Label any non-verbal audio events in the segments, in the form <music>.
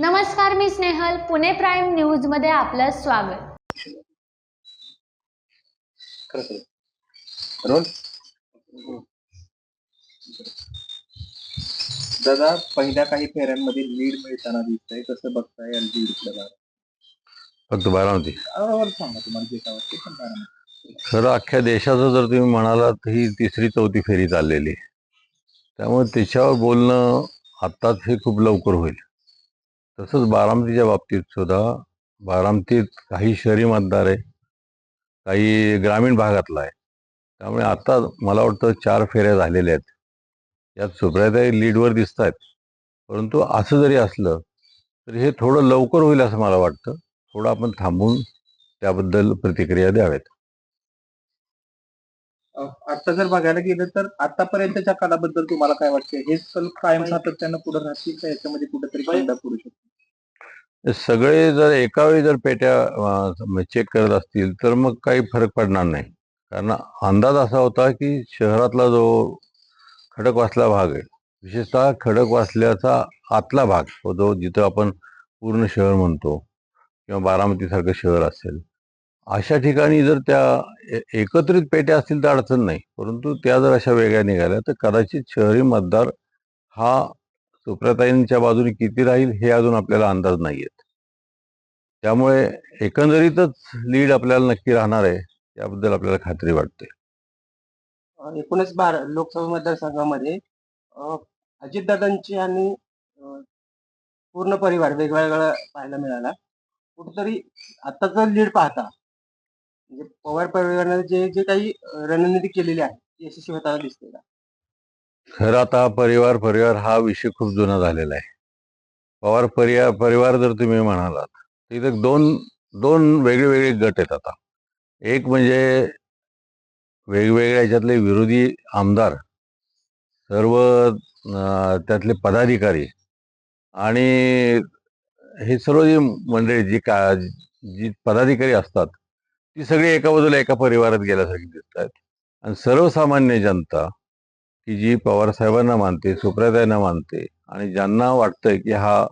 नमस्कार मी स्नेहल. पुणे प्राईम न्यूजमध्ये आपलं स्वागत. दादा पहिल्या काही फेऱ्यांमध्ये लीड मिळताना दिसतंय. कसं बघताय या लीड फक्त बारामती बरोबर सांगा तुम्हाला जे काय वाटतं पण बारामती. खरं अख्ख्या देशाचं जर तुम्ही म्हणालात ही तिसरी चौथी फेरी चाललेली आहे. त्यामुळे त्याच्यावर बोलणं आत्ताच हे खूप लवकर होईल. तसंच बारामतीच्या बाबतीत सुद्धा बारामतीत काही शहरी मतदार आहे काही ग्रामीण भागातला आहे. त्यामुळे आता मला वाटतं चार फेऱ्या झालेल्या आहेत. यात सुप्रियाताई लीडवर दिसत आहेत परंतु असं जरी असलं तरी हे थोडं लवकर होईल असं मला वाटतं. थोडं आपण थांबून त्याबद्दल प्रतिक्रिया द्याव्यात आता जर बघायला गेलं तर आतापर्यंतच्या काळाबद्दल तुम्हाला काय वाटतं हे सल कायम सातत्यानं पुढे राहतील का? याच्यामध्ये कुठेतरी पडू शकतो सगळे जर एका वेळी जर पेट्या चेक करत असतील तर मग काही फरक पडणार नाही. कारण अंदाज असा होता की शहरातला जो खडकवासला भाग आहे विशेषतः खडकवासल्याचा आतला भाग तो जो जिथं आपण पूर्ण शहर म्हणतो किंवा बारामतीसारखं शहर असेल अशा ठिकाणी जर त्या ए- एकत्रित पेट्या असतील तर अडचण नाही. परंतु त्या जर अशा वेगळ्या निघाल्या तर कदाचित शहरी मतदार हा सुप्रताईंच्या बाजूने किती राहील हे अजून आपल्याला अंदाज नाहीयेत. त्यामुळे एकंदरीतच लीड आपल्याला नक्की राहणार आहे याबद्दल आपल्याला खात्री वाटते. एकोणीस एकूणच बारा लोकसभा मतदारसंघामध्ये अजितदादांची आणि पूर्ण परिवार वेगवेगळा पाहायला मिळाला. कुठेतरी आताचा लीड पाहता म्हणजे पवार परिवाराने जे जे काही रणनीती केलेली आहे यशस्वी होताना दिसते का? खरं आता परिवार परिवार हा विषय खूप जुना झालेला आहे. पवार परिवार परिवार जर तुम्ही म्हणालात तिथं दोन दोन वेगळे वेगळे गट आहेत आता. एक म्हणजे वेगवेगळ्या याच्यातले विरोधी आमदार सर्व त्यातले पदाधिकारी आणि हे सर्व जी मंडळी जी का जी पदाधिकारी असतात ती सगळी एका बाजूला एका परिवारात गेल्यासारखी दिसत आहेत आणि सर्वसामान्य जनता की जी पवार साहेबांना मानते सुप्रियाताईंना मानते आणि ज्यांना वाटतंय की हा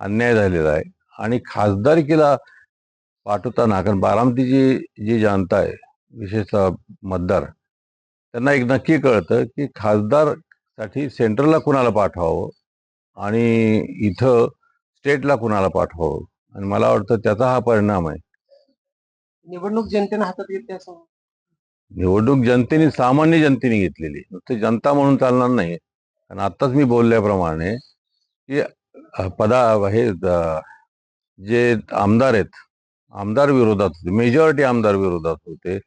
अन्याय झालेला आहे आणि खासदारकीला पाठवताना कारण बारामतीची जी जनता आहे विशेषतः मतदार त्यांना एक नक्की कळतं की खासदारसाठी सेंट्रलला कुणाला पाठवावं आणि इथं स्टेटला कुणाला पाठवावं? आणि मला वाटतं त्याचा हा परिणाम आहे. निवडणूक जनतेने हातात घेतली असं निवडणूक जनतेने सामान्य जनतेने घेतलेली नुसते जनता म्हणून चालणार नाही आणि आत्ताच मी बोलल्याप्रमाणे की पदा हे जे आमदार आहेत आमदार विरोधात होते मेजॉरिटी आमदार विरोधात होते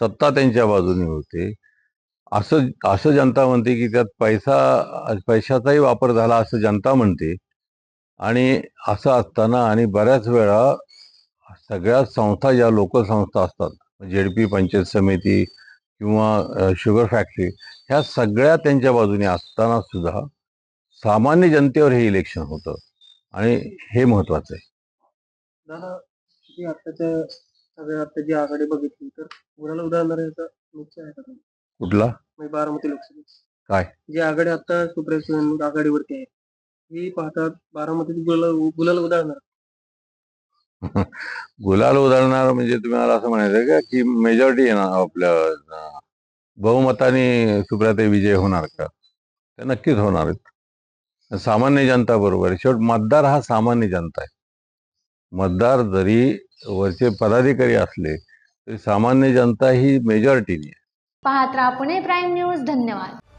सत्ता त्यांच्या बाजूने होते. असं असं जनता म्हणते की त्यात पैसा पैशाचाही वापर झाला असं जनता म्हणते. आणि असं असताना आणि बऱ्याच वेळा सगळ्या संस्था ज्या लोकल संस्था असतात जेडपी पंचायत समिती किंवा शुगर फॅक्टरी ह्या सगळ्या त्यांच्या बाजूने असताना सुद्धा सामान्य जनतेवर हे इलेक्शन होतं. आणि हे महत्वाचं आहे. दादा आताच्या सगळ्या आता जी आघाडी बघितली तर याचा निश्चय आहे का? कुठला? म्हणजे बारामती लोकसभेत. काय? जी आघाडी आता सुप्रिया सुळे आघाडीवरती आहे ही पाहतात बारामतीत गुलाल गुलाल <laughs> गुलाल उधळणार म्हणजे तुम्हाला असं म्हणायचं का की मेजॉरिटी येणार आपल्या बहुमताने सुप्रियाताई विजय होणार का? ते नक्कीच होणार आहेत. सामान्य जनता बरोबर शेवट मतदार हा सामान्य जनता आहे. मतदार जरी वरचे पदाधिकारी असले तरी सामान्य जनता ही मेजॉरिटीने आहे. पाहत राहा पुणे प्राईम न्यूज. धन्यवाद.